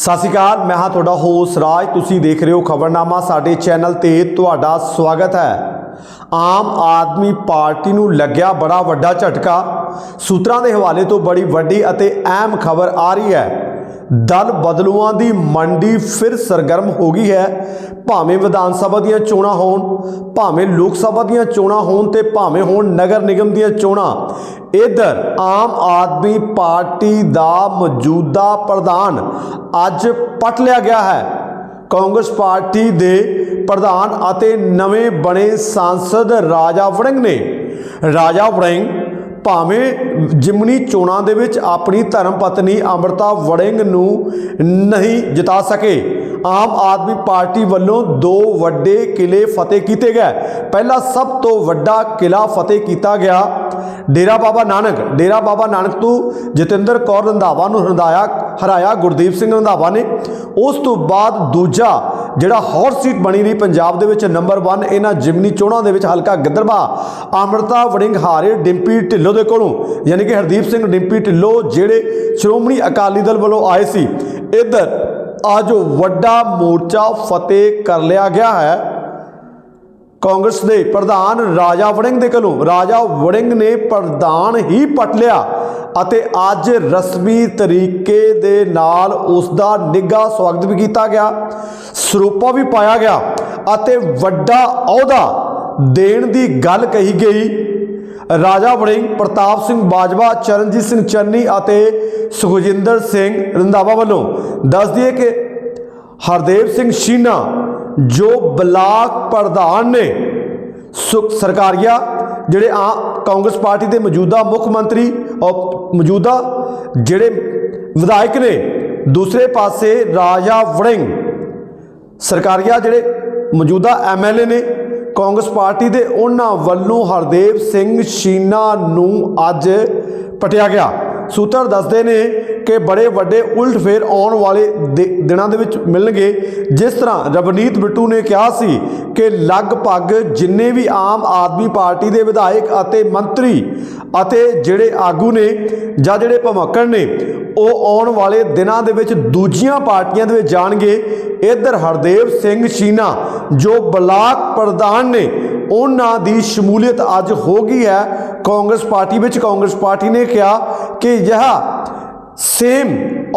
ਸਤਿ ਸ਼੍ਰੀ ਅਕਾਲ, ਮੈਂ ਹਾਂ ਤੁਹਾਡਾ ਹੋਸ ਰਾਜ। ਤੁਸੀਂ ਦੇਖ ਰਹੇ ਹੋ ਖਬਰਨਾਮਾ, ਸਾਡੇ ਚੈਨਲ ਤੇ ਤੁਹਾਡਾ ਸਵਾਗਤ ਹੈ। ਆਮ ਆਦਮੀ ਪਾਰਟੀ ਨੂੰ ਲੱਗਿਆ ਬੜਾ ਵੱਡਾ ਝਟਕਾ। ਸੂਤਰਾਂ ਦੇ ਹਵਾਲੇ ਤੋਂ ਬੜੀ ਵੱਡੀ ਅਤੇ ਅਹਿਮ ਖਬਰ ਆ ਰਹੀ ਹੈ। ਦਲ ਬਦਲੂਆਂ ਦੀ ਮੰਡੀ ਫਿਰ ਸਰਗਰਮ ਹੋ ਗਈ ਹੈ। ਭਾਵੇਂ ਵਿਧਾਨ ਸਭਾ ਦੀਆਂ ਚੋਣਾਂ ਹੋਣ, ਭਾਵੇਂ ਲੋਕ ਸਭਾ ਦੀਆਂ ਚੋਣਾਂ ਹੋਣ ਤੇ ਭਾਵੇਂ ਹੋਣ ਨਗਰ ਨਿਗਮ ਦੀਆਂ ਚੋਣਾਂ, ਇਧਰ ਆਮ ਆਦਮੀ ਪਾਰਟੀ ਦਾ ਮੌਜੂਦਾ ਪ੍ਰਧਾਨ ਅੱਜ ਪਟ ਲਿਆ ਗਿਆ ਹੈ। ਕਾਂਗਰਸ ਪਾਰਟੀ ਦੇ ਪ੍ਰਧਾਨ ਅਤੇ ਨਵੇਂ ਬਣੇ ਸਾਂਸਦ ਰਾਜਾ ਵੜਿੰਗ ਨੇ। ਰਾਜਾ ਵੜਿੰਗ ਭਾਵੇਂ ਜਿਮਨੀ ਚੋਣਾਂ ਦੇ ਵਿੱਚ ਆਪਣੀ ਧਰਮ ਪਤਨੀ ਅੰਮ੍ਰਿਤਾ ਵੜਿੰਗ ਨੂੰ ਨਹੀਂ ਜਿਤਾ ਸਕੇ, ਆਮ ਆਦਮੀ ਪਾਰਟੀ ਵੱਲੋਂ ਦੋ ਵੱਡੇ ਕਿਲੇ ਫਤਿਹ ਕੀਤੇ ਗਏ। ਪਹਿਲਾ ਸਭ ਤੋਂ ਵੱਡਾ ਕਿਲਾ ਫਤਿਹ ਕੀਤਾ ਗਿਆ ਡੇਰਾ ਬਾਬਾ ਨਾਨਕ। ਡੇਰਾ ਬਾਬਾ ਨਾਨਕ ਤੋਂ ਜਤਿੰਦਰ ਕੌਰ ਰੰਧਾਵਾ ਨੂੰ ਹਰਾਇਆ ਹਰਾਇਆ ਗੁਰਦੀਪ ਸਿੰਘ ਰੰਧਾਵਾ ਨੇ। ਉਸ ਤੋਂ ਬਾਅਦ ਦੂਜਾ ਜਿਹੜਾ ਹੌਟ ਸੀਟ ਬਣੀ ਰਹੀ ਪੰਜਾਬ ਦੇ ਵਿੱਚ ਨੰਬਰ 1 ਇਹਨਾਂ ਜਿਮਨੀ ਚੋਣਾਂ ਦੇ ਵਿੱਚ ਹਲਕਾ ਗਿੱਦੜਬਾ ਅਮਰਤਾ ਵੜਿੰਗ ਹਾਰੇ ਡਿੰਪੀ ਢਿੱਲੋਂ ਦੇ ਕੋਲੋਂ, ਯਾਨੀ ਕਿ ਹਰਦੀਪ ਸਿੰਘ ਡਿੰਪੀ ਢਿੱਲੋਂ ਜਿਹੜੇ ਸ਼੍ਰੋਮਣੀ ਅਕਾਲੀ ਦਲ ਵੱਲੋਂ ਆਏ ਸੀ, ਇੱਧਰ ਅੱਜ ਵੱਡਾ ਮੋਰਚਾ ਫਤਿਹ ਕਰ ਲਿਆ ਗਿਆ ਹੈ। ਕਾਂਗਰਸ ਦੇ ਪ੍ਰਧਾਨ ਰਾਜਾ ਵੜਿੰਗ ਦੇ ਕੋਲੋਂ, ਰਾਜਾ ਵੜਿੰਗ ਨੇ ਪ੍ਰਧਾਨ ਹੀ ਪਟ ਲਿਆ ਅਤੇ ਅੱਜ ਰਸਮੀ ਤਰੀਕੇ ਦੇ ਨਾਲ ਉਸ ਦਾ ਨਿੱਘਾ ਸਵਾਗਤ ਵੀ ਕੀਤਾ ਗਿਆ, ਸਰੂਪਾ ਵੀ ਪਾਇਆ ਗਿਆ ਅਤੇ ਵੱਡਾ ਅਹੁਦਾ ਦੇਣ ਦੀ ਗੱਲ ਕਹੀ ਗਈ। ਰਾਜਾ ਵੜਿੰਗ, ਪ੍ਰਤਾਪ ਸਿੰਘ ਬਾਜਵਾ, ਚਰਨਜੀਤ ਸਿੰਘ ਚੰਨੀ ਅਤੇ ਸੁਖਜਿੰਦਰ ਸਿੰਘ ਰੰਧਾਵਾ ਵੱਲੋਂ ਦੱਸ ਦਈਏ ਕਿ ਹਰਦੇਵ ਸਿੰਘ ਸ਼ੀਨਾ ਜੋ ਬਲਾਕ ਪ੍ਰਧਾਨ ਨੇ, ਸੁਖ ਸਰਕਾਰੀਆ, ਜਿਹੜੇ ਆ ਕਾਂਗਰਸ ਪਾਰਟੀ ਦੇ ਮੌਜੂਦਾ ਮੁੱਖ ਮੰਤਰੀ ਔਰ ਮੌਜੂਦਾ ਜਿਹੜੇ ਵਿਧਾਇਕ ਨੇ, ਦੂਸਰੇ ਪਾਸੇ ਰਾਜਾ ਵੜਿੰਗ ਸਰਕਾਰੀਆ ਜਿਹੜੇ ਮੌਜੂਦਾ ਐਮਐਲਏ ਨੇ, ਕਾਂਗਰਸ ਪਾਰਟੀ ਦੇ ਉਹਨਾਂ ਵੱਲੋਂ ਹਰਦੇਵ ਸਿੰਘ ਸ਼ੀਨਾ ਨੂੰ ਅੱਜ ਪਟਿਆ ਗਿਆ। ਸੂਤਰ ਦੱਸਦੇ ਨੇ ਕਿ ਬੜੇ ਵੱਡੇ ਉਲਟ ਫੇਰ ਆਉਣ ਵਾਲੇ ਦਿਨਾਂ ਦੇ ਵਿੱਚ ਮਿਲਣਗੇ। ਜਿਸ ਤਰ੍ਹਾਂ ਰਵਨੀਤ ਬਿੱਟੂ ਨੇ ਕਿਹਾ ਸੀ ਕਿ ਲਗਭਗ ਜਿੰਨੇ ਵੀ ਆਮ ਆਦਮੀ ਪਾਰਟੀ ਦੇ ਵਿਧਾਇਕ ਅਤੇ ਮੰਤਰੀ ਅਤੇ ਜਿਹੜੇ ਆਗੂ ਨੇ ਜਾਂ ਜਿਹੜੇ ਭਮੱਕੜ ਨੇ, ਉਹ ਆਉਣ ਵਾਲੇ ਦਿਨਾਂ ਦੇ ਵਿੱਚ ਦੂਜੀਆਂ ਪਾਰਟੀਆਂ ਦੇ ਵਿੱਚ ਜਾਣਗੇ। ਇੱਧਰ ਹਰਦੇਵ ਸਿੰਘ ਸ਼ੀਨਾ, ਜੋ ਬਲਾਕ ਪ੍ਰਧਾਨ ਨੇ, ਉਹਨਾਂ ਦੀ ਸ਼ਮੂਲੀਅਤ ਅੱਜ ਹੋ ਗਈ ਹੈ। ਕਾਂਗਰਸ ਪਾਰਟੀ ਵਿੱਚ ਕਾਂਗਰਸ ਪਾਰਟੀ ਨੇ ਕਿਹਾ ਕਿ ਇਹ ਸੇਮ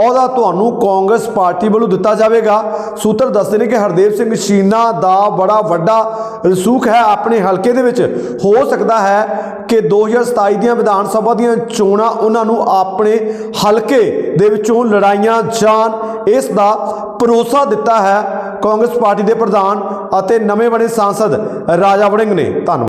ਅਹੁਦਾ ਤੁਹਾਨੂੰ ਕਾਂਗਰਸ ਪਾਰਟੀ ਵੱਲੋਂ ਦਿੱਤਾ ਜਾਵੇਗਾ। ਸੂਤਰ ਦੱਸਦੇ ਨੇ ਕਿ ਹਰਦੇਵ ਸਿੰਘ ਸ਼ੀਨਾ ਦਾ ਬੜਾ ਵੱਡਾ ਰਸੂਖ ਹੈ ਆਪਣੇ ਹਲਕੇ ਦੇ ਵਿੱਚ। ਹੋ ਸਕਦਾ ਹੈ ਕਿ 2027 ਦੀਆਂ ਵਿਧਾਨ ਸਭਾ ਦੀਆਂ ਚੋਣਾਂ ਉਹਨਾਂ ਨੂੰ ਆਪਣੇ ਹਲਕੇ ਦੇ ਵਿੱਚੋਂ ਲੜਾਈਆਂ ਜਾਣ। ਇਸ ਦਾ ਭਰੋਸਾ ਦਿੱਤਾ ਹੈ ਕਾਂਗਰਸ ਪਾਰਟੀ ਦੇ ਪ੍ਰਧਾਨ ਅਤੇ ਨਵੇਂ ਬਣੇ ਸਾਂਸਦ ਰਾਜਾ ਵੜਿੰਗ ਨੇ। ਧੰਨਵਾਦ।